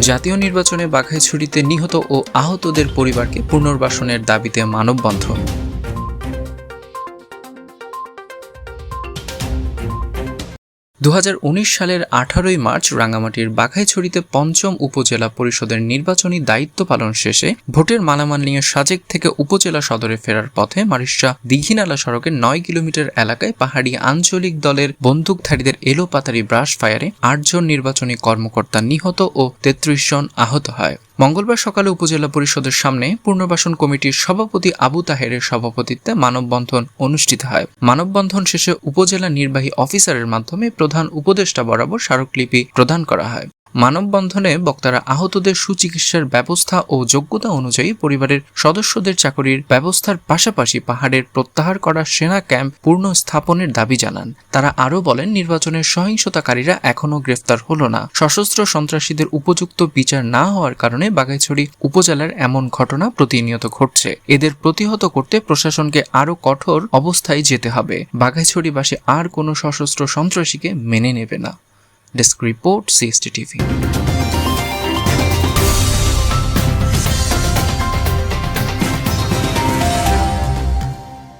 জাতীয় নির্বাচনে বাঘাইছড়িতে নিহত ও আহতদের পরিবারকে পুনর্বাসনের দাবিতে মানববন্ধন। উনিশ সালের আঠারোই মার্চ রাঙামাটির বাঘাইছড়িতে পঞ্চম উপজেলা পরিষদের নির্বাচনী দায়িত্ব পালন শেষে ভোটের মালামাল নিয়ে সাজেক থেকে উপজেলা সদরে ফেরার পথে মারিশা দীঘিনালা সড়কের নয় কিলোমিটার এলাকায় পাহাড়ি আঞ্চলিক দলের বন্দুকধারীদের এলোপাতারি ব্রাশ ফায়ারে আটজন নির্বাচনী কর্মকর্তা নিহত ও তেত্রিশ জন আহত হয়। মঙ্গলবার সকালে উপজেলা পরিষদের সামনে পুনর্বাসন কমিটির সভাপতি আবু তাহেরের সভাপতিত্বে মানববন্ধন অনুষ্ঠিত হয়। মানববন্ধন শেষে উপজেলা নির্বাহী অফিসারের মাধ্যমে প্রধান উপদেষ্টা বরাবর স্মারকলিপি প্রদান করা হয়। মানববন্ধনে বক্তারা আহতদের সুচিকিৎসার ব্যবস্থা ও যোগ্যতা অনুযায়ী পরিবারের সদস্যদের চাকরির ব্যবস্থার পাশাপাশি পাহাড়ের প্রত্যাহার করা সেনা ক্যাম্প পূর্ণ স্থাপনের দাবি জানান। তারা আরও বলেন, নির্বাচনের সহিংসতাকারীরা এখনও গ্রেফতার হলো না। সশস্ত্র সন্ত্রাসীদের উপযুক্ত বিচার না হওয়ার কারণে বাগাইছড়ি উপজেলার এমন ঘটনা প্রতিনিয়ত ঘটছে। এদের প্রতিহত করতে প্রশাসনকে আরও কঠোর অবস্থায় যেতে হবে। বাঘাইছড়িবাসী আর কোনো সশস্ত্র সন্ত্রাসীকে মেনে নেবে না। Desk report CST TV